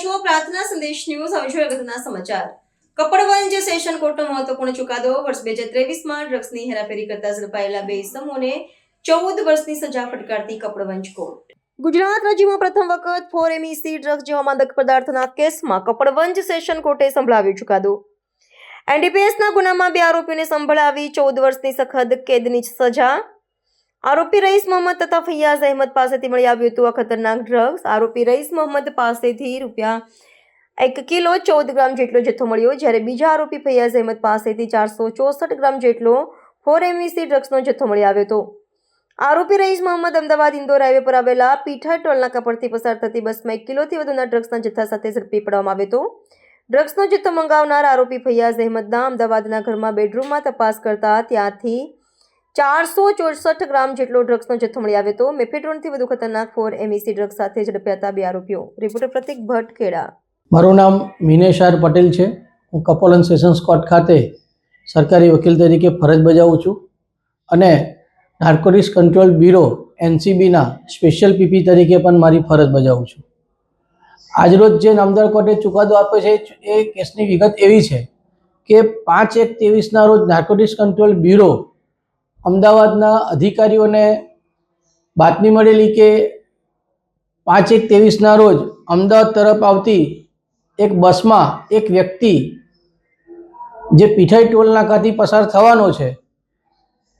પ્રાર્થના સંદેશ ન્યૂઝ, હવે જોઈએ અગત્યના સમાચાર. કપડવંજ સેશન કોર્ટનો મહત્વપૂર્ણ ચુકાદો વર્ષ બે હજાર ત્રેવીસમાં ડ્રગ્સની હેરાફેરી કરતા ઝડપાયેલા બે ઇસમોને ચૌદ વર્ષની સજા ફટકારતી કપડવંજ કોર્ટ. ગુજરાત રાજ્યમાં પ્રથમ વખત ફોર એમઈસી ડ્રગ્સ જેવા માદક પદાર્થના કેસમાં કપડવંજ સેશન કોર્ટે સંભળાવ્યો ચુકાદો. એનડીપીએસના ગુનામાં બે આરોપીઓને સંભળાવી ચૌદ વર્ષની સખત કેદની સજા આરોપી રઈસ મોહમ્મદ તથા ફૈયાઝ અહેમદ પાસેથી મળી આવ્યું હતું આ ખતરનાક ડ્રગ્સ આરોપી રઈસ મોહમ્મદ પાસેથી રૂપિયા એક કિલો ચૌદ ગ્રામ જેટલો જથ્થો મળ્યો, જ્યારે બીજા આરોપી ફૈયાઝ અહેમદ પાસેથી ચારસો ચોસઠ ગ્રામ જેટલો ફોર એમવીસી ડ્રગ્સનો જથ્થો મળી આવ્યો હતો. આરોપી રઈસ મોહમ્મદ અમદાવાદ, ઇન્દોર હાઈવે પર આવેલા પીઠા ટોલનાકા પરથી પસાર થતી બસમાં એક કિલોથી વધુના ડ્રગ્સના જથ્થા સાથે ઝડપી પડવામાં આવ્યો હતો. ડ્રગ્સનો જથ્થો મંગાવનાર આરોપી ફૈયાઝ અહેમદના અમદાવાદના ઘરમાં બેડરૂમમાં તપાસ કરતા ત્યાંથી ચારસો ચોસઠ ગ્રામ જેટલો ડ્રગ્સનો જથ્થો મળી આવ્યો હતો. મેફેડ્રોનથી વધુ ખતરનાક ફોર એમઈસી ડ્રગ્સ સાથે ઝડપ્યા હતા બે આરોપીઓ. રિપોર્ટર પ્રતિક ભટ્ટ, ખેડા. મારું નામ મિનેશ પટેલ છે. હું કપોલન સેશન્સ કોર્ટ ખાતે સરકારી વકીલ તરીકે ફરજ બજાવું છું અને નાર્કોટિક્સ કંટ્રોલ બ્યુરો એનસીબીના સ્પેશિયલ પીપી તરીકે પણ મારી ફરજ બજાવું છું. આજરોજ જે નામદાર કોર્ટે ચુકાદો આપ્યો છે, એ કેસની વિગત એવી છે કે પાંચ એક ત્રેવીસના રોજ નાર્કોટિક્સ કંટ્રોલ બ્યુરો અમદાવાદના અધિકારીઓને બાતમી મળેલી કે પાંચ એક ત્રેવીસના રોજ અમદાવાદ તરફ આવતી એક બસમાં એક વ્યક્તિ જે પીઠાઈ ટોલ નાકાથી પસાર થવાનો છે,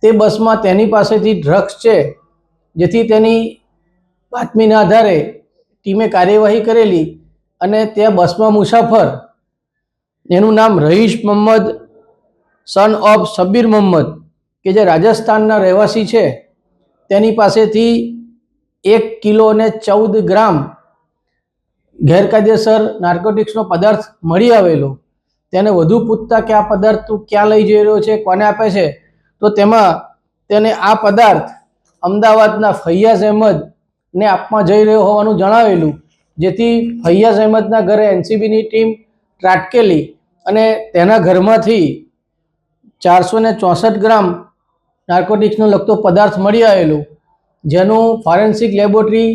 તે બસમાં તેની પાસેથી ડ્રગ્સ છે, જેથી તેની બાતમીના આધારે ટીમે કાર્યવાહી કરેલી અને ત્યાં બસમાં મુસાફર, એનું નામ રહીશ મોહમ્મદ સન ઓફ શબ્બીર મોહમ્મદ કે જે રાજસ્થાનના રહેવાસી છે, તેની પાસેથી એક કિલો અને ચૌદ ગ્રામ ગેરકાયદેસર નાર્કોટિક્સનો પદાર્થ મળી આવેલો. તેને વધુ પૂછતા કે આ પદાર્થ તું ક્યાં લઈ જઈ રહ્યો છે, કોને આપે છે, તો તેમાં તેને આ પદાર્થ અમદાવાદના ફૈયાઝ અહેમદને આપવા જઈ રહ્યો હોવાનું જણાવેલું, જેથી ફૈયાઝ અહેમદના ઘરે એનસીબીની ટીમ ત્રાટકેલી અને તેના ઘરમાંથી ચારસો ચોસઠ ગ્રામ નાર્કોટિક્સનો લગતો પદાર્થ મળી આવેલો, જેનું ફોરેન્સિક લેબોરેટરી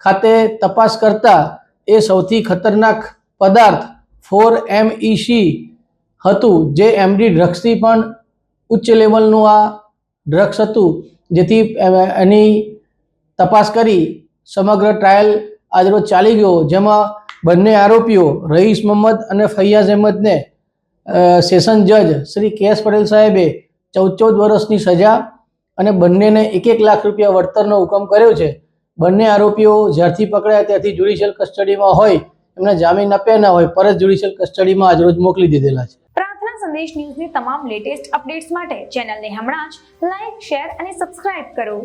ખાતે તપાસ કરતા એ સૌથી ખતરનાક પદાર્થ ફોર એમ ઇસી હતું, જે એમડી ડ્રગ્સથી પણ ઉચ્ચ લેવલનું આ ડ્રગ્સ હતું. જેથી એની તપાસ કરી સમગ્ર ટ્રાયલ આજરોજ ચાલી ગયો, જેમાં બંને આરોપીઓ રઈસ મોહમ્મદ અને ફૈયાઝ અહેમદને સેશન જજ શ્રી કે એસ પટેલ સાહેબે ચૌદ ચૌદ વર્ષની સજા અને બંનેને એક એક લાખ રૂપિયા વળતરનો હુકમ કર્યો છે. બંને આરોપીઓ જ્યારથી પકડાયા ત્યારથી જ્યુડિશિયલ કસ્ટડીમાં હોય, એમને જામીન આપ્યા ના હોય પરત જ્યુડિશિયલ કસ્ટડીમાં આજરોજ મોકલી દીધેલા છે. પ્રાર્થના સંદેશ ન્યૂઝની તમામ લેટેસ્ટ અપડેટ્સ માટે ચેનલને હમણાં જ લાઈક શેર અને સબસ્ક્રાઇબ કરો.